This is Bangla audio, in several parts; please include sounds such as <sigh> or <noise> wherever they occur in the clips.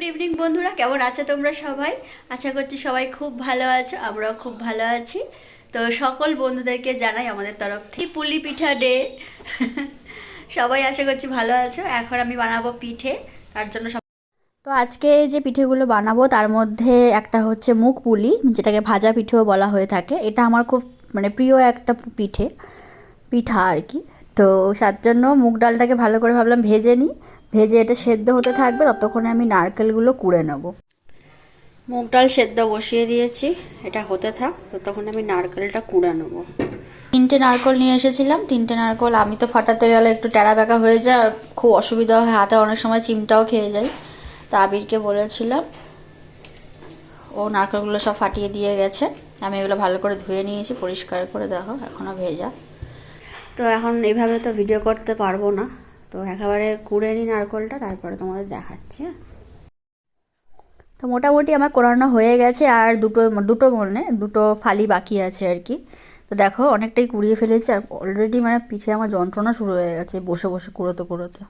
গুড ইভিনিং বন্ধুরা। কেমন আছো তোমরা সবাই? আশা করছি সবাই খুব ভালো আছো, আমরাও খুব ভালো আছি। তো সকল বন্ধুদেরকে জানাই আমাদের তরফ থেকে পুলি পিঠা ডে সবাই আশা করছি ভালো আছো। এখন আমি বানাবো পিঠে, তার জন্য তো আজকে যে পিঠেগুলো বানাবো, তার মধ্যে একটা হচ্ছে মুখ পুলি, যেটাকে ভাজা পিঠেও বলা হয়ে থাকে। এটা আমার খুব মানে প্রিয় একটা পিঠে, পিঠা আর কি। তো তার জন্য মুগ ডালটাকে ভালো করে ভাবলাম ভেজে নিই। ভেজে এটা সেদ্ধ হতে থাকবে, ততক্ষণে আমি নারকেলগুলো কুড়ে নেব। মুগ ডাল সেদ্ধ বসিয়ে দিয়েছি, এটা হতে থাক, ততক্ষণ আমি নারকেলটা কুড়ে নেব। তিনটে নারকেল নিয়ে এসেছিলাম, তিনটে নারকেল, আমি তো ফাটাতে গেলে একটু টেরা বেঁকা হয়ে যায় আর খুব অসুবিধা হয়, হাতে অনেক সময় চিমটাও খেয়ে যায় তা আবিরকে বলেছিলাম, ও নারকেলগুলো সব ফাটিয়ে দিয়ে গেছে, আমি এগুলো ভালো করে ধুয়ে নিয়েছি, পরিষ্কার করে দেখো এখনও ভেজা। তো এখন এইভাবে তো ভিডিও করতে পারব না। তো একেবারে কুড়ে নিই নারকলটা, তারপরে তোমাদের দেখাচ্ছি হ্যাঁ? তো মোটামুটি আমার কোরানো হয়ে গেছে, আর দুটো দুটো মনে দুটো ফালি বাকি আছে আর কি। তো দেখো, অনেকটাই কুড়িয়ে ফেলেছি, আর অলরেডি মানে পিঠে আমার যন্ত্রণা শুরু হয়ে গেছে, বসে বসে কুড়োতে কুড়োতে।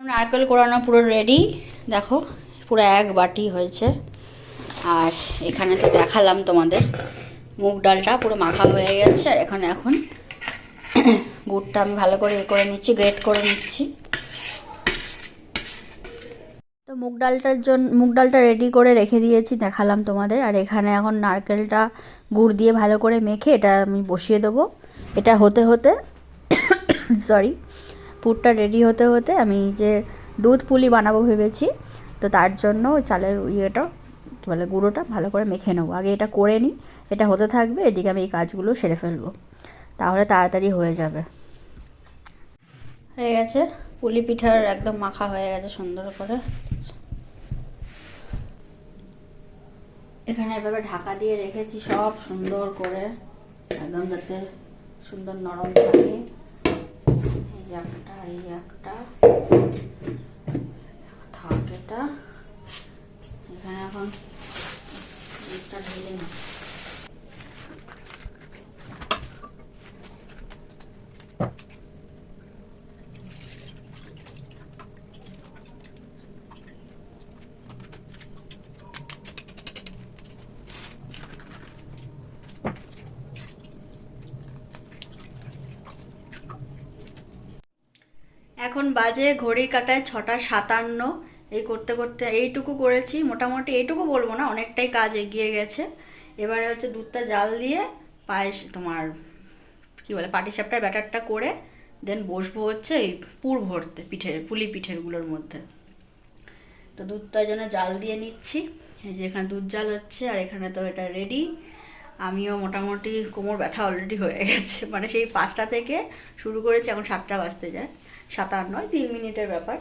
নারকেল কোরানো পুরো রেডি দেখো, পুরো এক বাটি হয়েছে। আর এখানে তো দেখালাম তোমাদের, মুগ ডালটা পুরো মাখা হয়ে গেছে, আর এখানে, এখন গুড়টা আমি ভালো করে এ করে নিচ্ছি গ্রেট করে নিচ্ছি। তো মুগ ডালটার জন্য মুগ ডালটা রেডি করে রেখে দিয়েছি, দেখালাম তোমাদের। আর এখানে এখন নারকেলটা গুড় দিয়ে ভালো করে মেখে এটা আমি বসিয়ে দেবো। এটা হতে হতে <coughs> সরি পুরটা রেডি হতে হতে আমি যে দুধ পুলি বানাবো ভেবেছি, তো তার জন্য চালের ইয়েটা, কী বলে, গুঁড়োটা ভালো করে মেখে নেব। আগে এটা করে নিই, এটা হতে থাকবে, এদিকে আমি এই কাজগুলো সেরে ফেলব। তাহলে তাড়াতাড়ি হয়ে যাবে। হয়ে গেছে। পুলি পিঠার একদম মাখা হয়ে গেছে সুন্দর করে। এখানে এভাবে ঢাকা দিয়ে রেখেছি সব সুন্দর করে। একদম যাতে সুন্দর নরম থাকে। এই একটা এই একটা। থাক এটা। এখানে এখন ঢেলে না এখন বাজে ঘড়ির কাটায় ছটা সাতান্ন। এই করতে করতে এইটুকু করেছি। মোটামুটি এইটুকু বলব না, অনেকটাই কাজ এগিয়ে গেছে। এবারে হচ্ছে দুধটা জাল দিয়ে পায়েস তোমার কী বলে পাটিসাপটার ব্যাটারটা করে দেন বসবো হচ্ছে এই পুর ভরতে, পিঠের, পুলি পিঠেরগুলোর মধ্যে। তো দুধটা যেন জাল দিয়ে নিচ্ছি। এই যে এখানে দুধ জাল হচ্ছে আর এখানে তো এটা রেডি আমিও মোটামুটি কোমর ব্যথা অলরেডি হয়ে গেছে। মানে সেই পাঁচটা থেকে শুরু করেছি, এখন সাতটা বাজতে যায়। সাত আট নয়, তিন মিনিটের ব্যাপার।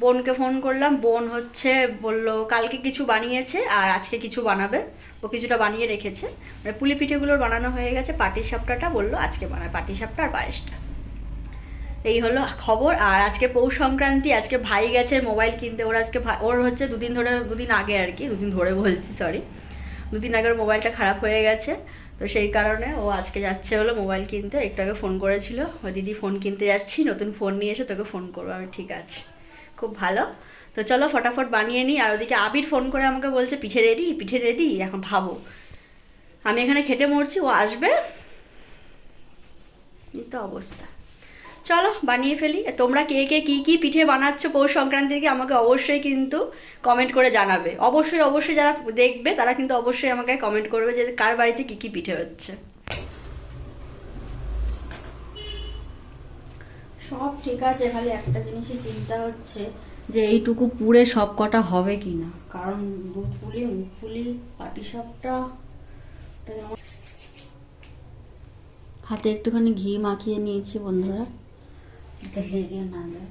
বোনকে ফোন করলাম, বোন হচ্ছে বলল, কালকে কিছু বানিয়েছে আর আজকে কিছু বানাবে। ও কিছুটা বানিয়ে রেখেছে। মানে পুলি পিঠেগুলোর বানানো হয়ে গেছে পাটির সাপটাটা বলল, আজকে বানায় পাটির সাপটা আর পায়েসটা। এই হলো খবর। আর আজকে পৌষ সংক্রান্তি, আজকে ভাই গেছে মোবাইল কিনতে। ওর আজকে ওর হচ্ছে দুদিন ধরে, দুদিন আগে আর কি, দুদিন ধরে বলছি সরি দুদিন আগে ওর মোবাইলটা খারাপ হয়ে গেছে। তো সেই কারণে ও আজকে যাচ্ছে হলো মোবাইল কিনতে। একটু আগে ফোন করেছিল, ও দিদি ফোন কিনতে যাচ্ছি, নতুন ফোন নিয়ে এসে, তোকে ফোন করব। আমি, ঠিক আছে। খুব ভালো। তো চলো ফটাফট বানিয়ে নিই। আর ওদিকে আবির ফোন করে আমাকে বলছে, পিঠে রেডি পিঠে রেডি? এখন ভাবো। আমি এখানে খেটে মরছি, ও আসবে? এই তো অবস্থা। চলো বানিয়ে ফেলি। তোমরা কে কে কী কী পিঠে বানাচ্ছ পৌষ সংক্রান্তিকে আমাকে অবশ্যই কিন্তু কমেন্ট করে জানাবে। অবশ্যই অবশ্যই যারা দেখবে তারা কিন্তু অবশ্যই আমাকে কমেন্ট করবে যে কার বাড়িতে কী কী পিঠে হচ্ছে। সব ঠিক আছে খালি একটা জিনিসই চিন্তা হচ্ছে যে এইটুকু পুড়ে সব কটা হবে কি না কারণ দুধ পুলি মুখ পুলি পাটিসাপটা হাতে একটুখানি ঘি মাখিয়ে নিয়েছি বন্ধুরা। ఢిల్లీకి ఉన్నాను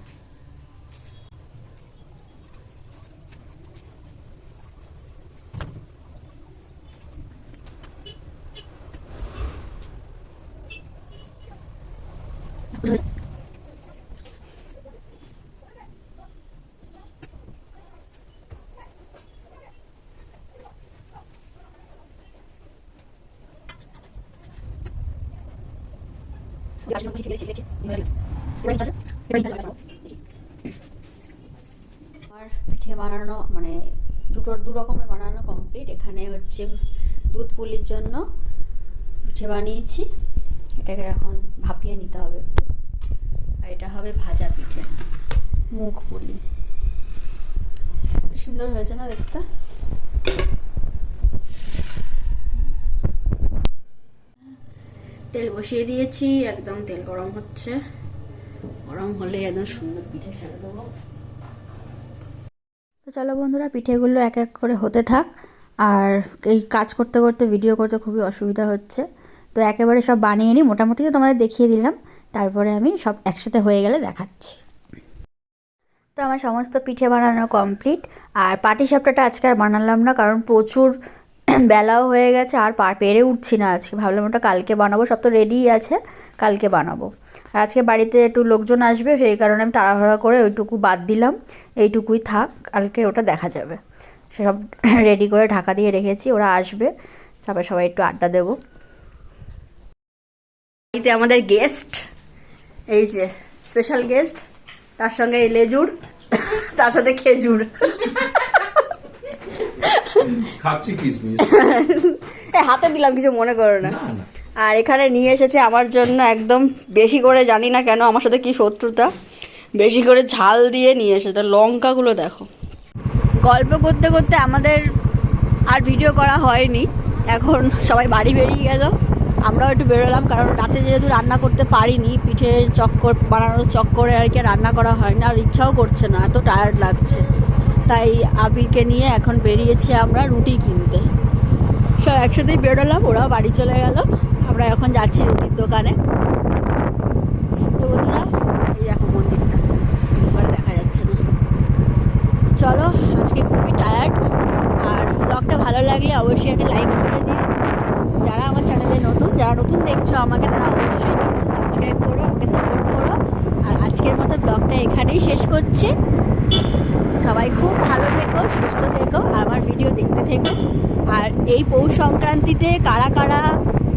Я же могу тебе, тебе, тебе, тебе, тебе, тебе, тебе, тебе, тебе, тебе, পিঠে পিঠে বানানো মানে দুটো দু রকমের বানানো কমপ্লিট এখানে হচ্ছে দুধ পুলির জন্য পিঠে বানিয়েছি এটাকে এখন ভাপিয়ে নিতে হবে আর এটা হবে ভাজা পিঠে মুখ পুলি সুন্দর হয়েছে না দেখতে তেল বসিয়ে দিয়েছি, একদম তেল গরম হচ্ছে। গরম হলে একদম সুন্দর পিঠে দেবো। তো চলো বন্ধুরা, পিঠেগুলো এক এক করে হতে থাক। আর এই কাজ করতে করতে ভিডিও করতে খুবই অসুবিধা হচ্ছে। তো একেবারে সব বানিয়ে নিই। মোটামুটি তো তোমাদের দেখিয়ে দিলাম। তারপরে আমি সব একসাথে হয়ে গেলে দেখাচ্ছি। তো আমার সমস্ত পিঠে বানানো কমপ্লিট আর পাটি সাপটাটা আজকে আর বানালাম না, কারণ প্রচুর বেলাও হয়ে গেছে, আর পা, পেরে উঠছি না আজকে। ভাবলাম ওটা কালকে বানাবো, সব তো রেডিই আছে, কালকে বানাবো। আজকে বাড়িতে একটু লোকজন আসবে, সেই কারণে আমি তাড়াহুড়া করে ওইটুকু বাদ দিলাম, এইটুকুই থাক, কালকে ওটা দেখা যাবে। সব রেডি করে ঢাকা দিয়ে রেখেছি, ওরা আসবে, তারপরে সবাই একটু আড্ডা দেবো। বাড়িতে আমাদের গেস্ট এই যে স্পেশাল গেস্ট তার সঙ্গে লেজুর, তার সাথে খেজুর। খাচ্ছি কিসমিস। <laughs> এ, হাতে দিলাম কিছু মনে করো না। আর এখানে নিয়ে এসেছে আমার জন্য একদম বেশি করে জানি না কেন আমার সাথে কি শত্রুতা। বেশি করে ঝাল দিয়ে নিয়ে এসেছে। লঙ্কাগুলো দেখো। গল্প করতে করতে আমাদের আর ভিডিও করা হয়নি। এখন সবাই বাড়ি বেরিয়ে গেল। আমরাও একটু বেরোলাম কারণ রাতে যেহেতু রান্না করতে পারিনি পিঠে চক্কর বানানোর চক্করে আর কি রান্না করা হয় না আর ইচ্ছাও করছে না এত টায়ার্ড লাগছে। তাই আবিরকে নিয়ে এখন বেরিয়েছি আমরা রুটি কিনতে। সব একসাথেই বেরোলাম, ওরাও বাড়ি চলে গেল। আমরা এখন যাচ্ছি রুটির দোকানে। এই দেখো মন্দিরটা। দেখা যাচ্ছে না। চলো, আজকে খুবই টায়ার্ড আর ব্লগটা ভালো লাগলে অবশ্যই একটা লাইক করে দিও। যারা আমার চ্যানেলে নতুন, যারা নতুন দেখছ আমাকে, তারা অবশ্যই সাবস্ক্রাইব করো, আমাকে সাপোর্ট করো। আজকের মতো ব্লগটা এখানেই শেষ করছি। সবাই খুব ভালো থেকো, সুস্থ থেকো আমার ভিডিও দেখতে থেকো। আর এই পৌষ সংক্রান্তিতে কারা কারা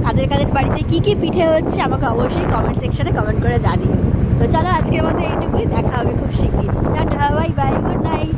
কাদের কাদের বাড়িতে কি কি পিঠে হচ্ছে, আমাকে অবশ্যই কমেন্ট সেকশনে কমেন্ট করে জানিও। তো চলো আজকের মতো এইটুকুই, দেখা হবে খুব শিগগির tata bye bye good night